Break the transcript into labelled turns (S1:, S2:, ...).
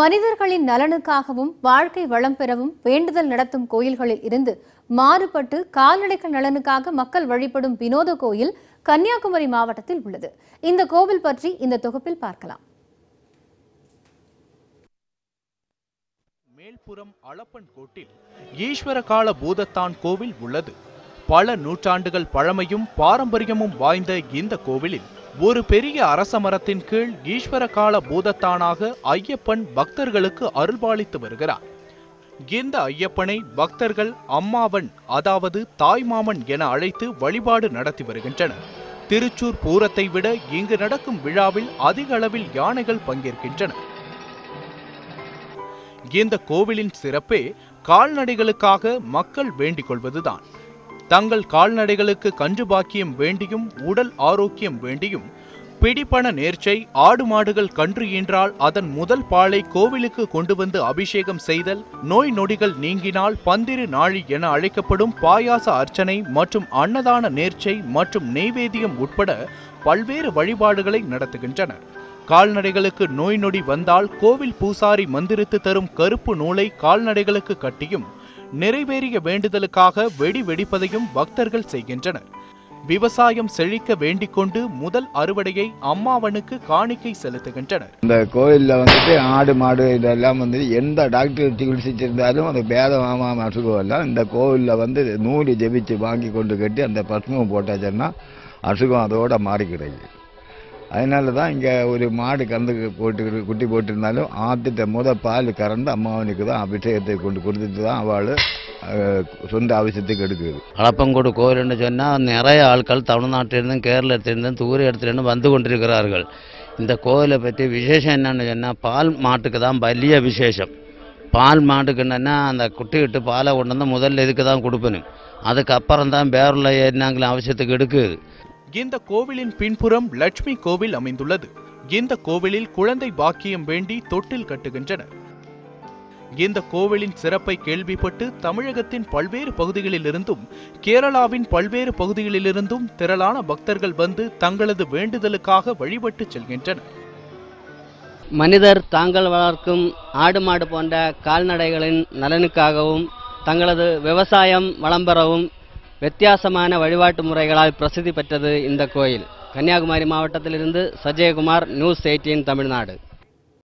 S1: மனிதர்களின் நலனுக்காகவும் வாழ்க்கை வளம் பெறவும் வேண்டுதல் நடத்தும் கோயில்களில் இருந்து மாறுபட்டு கால்நடைகள் நலனுக்காக மக்கள் வழிபடும் வினோத கோயில் கன்னியாகுமரி மாவட்டத்தில் உள்ளது. இந்த கோவில் பற்றி இந்த தொகுப்பில் பார்க்கலாம்.
S2: மேல்புறம் அளப்பன் கோட்டில் ஈஸ்வரகால பூதத்தான் கோவில் உள்ளது. பல நூற்றாண்டுகள் பழமையும் பாரம்பரியமும் வாய்ந்த இந்த கோவிலில் ஒரு பெரிய அரச மரத்தின் கீழ் ஈஸ்வரகால பூதத்தானாக ஐயப்பன் பக்தர்களுக்கு அருள்பாலித்து வருகிறார். இந்த ஐயப்பனை பக்தர்கள் அம்மாவன் அதாவது தாய்மாமன் என அழைத்து வழிபாடு நடத்தி வருகின்றனர். திருச்சூர் பூரத்தை விட இங்கு நடக்கும் விழாவில் அதிக அளவில் யானைகள் பங்கேற்கின்றன இந்த கோவிலின் சிறப்பே கால்நடைகளுக்காக மக்கள் வேண்டிக் கொள்வதுதான். தங்கள் கால்நடைகளுக்கு கன்று பாக்கியம் வேண்டியும் உடல் ஆரோக்கியம் வேண்டியும் பிடிப்பண நேர்ச்சை ஆடு மாடுகள் கன்று ஈன்றால் அதன் முதல் பாலை கோவிலுக்கு கொண்டு வந்து அபிஷேகம் செய்தல் நோய் நொடிகள் நீங்கினால் பந்திரு நாழி என அழைக்கப்படும் பாயாச அர்ச்சனை மற்றும் அன்னதான நேர்ச்சை மற்றும் நெய்வேத்தியம் உட்பட பல்வேறு வழிபாடுகளை நடத்துகின்றனர். கால்நடைகளுக்கு நோய் நொடி வந்தால் கோவில் பூசாரி மந்திரித்து தரும் கருப்பு நூலை கால்நடைகளுக்கு கட்டியும் நிறைவேறிய வேண்டுதலுக்காக வெடி வெடிப்பதையும் பக்தர்கள் செய்கின்றனர். விவசாயம் செழிக்க வேண்டிக் கொண்டு முதல் அறுவடையை அம்மாவனுக்கு காணிக்கை செலுத்துகின்றனர்.
S3: இந்த கோயிலில் வந்துட்டு ஆடு மாடு இதெல்லாம் வந்து எந்த டாக்டர் சிகிச்சைச்சிருந்தாலும் அந்த பேதமாம அசுகம் எல்லாம் இந்த கோவிலில் வந்து நூறு ஜெபிச்சு வாங்கி கொண்டு கட்டி அந்த பசுமம் போட்டாச்சுன்னா அசுகம் அதோட மாறி கிடைக்கும் அதனால தான் இங்கே ஒரு மாடு கறந்து போட்டு குட்டி போட்டிருந்தாலும் ஆத்திட்ட முத பால் கறந்து அம்மாவனுக்கு தான் அபிஷேகத்தை கொண்டு கொடுத்துட்டு தான் அவள் சொந்த அவசியத்துக்கு எடுக்குது.
S4: அளப்பங்கோடு கோயில்னு சொன்னால் நிறைய ஆட்கள் தமிழ்நாட்டிலிருந்தும் கேரளத்திலிருந்தும் தூர இடத்துலேருந்து வந்து கொண்டிருக்கிறார்கள். இந்த கோயிலை பற்றி விசேஷம் என்னென்னு சொன்னால் பால் மாட்டுக்கு தான் வலிய விசேஷம். பால் மாட்டுக்குன்னா அந்த குட்டி விட்டு பாலை கொண்டு வந்து முதல்ல இதுக்கு தான் கொடுப்பணும் அதுக்கப்புறம் தான் பேரில் என்னங்கிற அவசியத்துக்கு எடுக்குது.
S2: இந்த கோவிலின் பின்புறம் லட்சுமி கோவில் அமைந்துள்ளது. இந்த கோவிலில் குழந்தை பாக்கியம் வேண்டி தொட்டில் கட்டுகின்றனர். இந்த கோவிலின் சிறப்பை கேள்விப்பட்டு தமிழகத்தின் பல்வேறு பகுதிகளிலிருந்தும் கேரளாவின் பல்வேறு பகுதிகளிலிருந்தும் திரளான பக்தர்கள் வந்து தங்களது வேண்டுதலுக்காக வழிபட்டு செல்கின்றனர்.
S5: மனிதர் தாங்கள் வளர்க்கும் ஆடு மாடு போன்ற கால்நடைகளின் நலனுக்காகவும் தங்களது விவசாயம் வளம் பெறவும் வித்தியாசமான வழிபாட்டு முறைகளால் பிரசித்தி பெற்றது இந்த கோயில். கன்னியாகுமரி மாவட்டத்திலிருந்து சஜயகுமார் நியூஸ் எயிட்டீன் தமிழ்நாடு.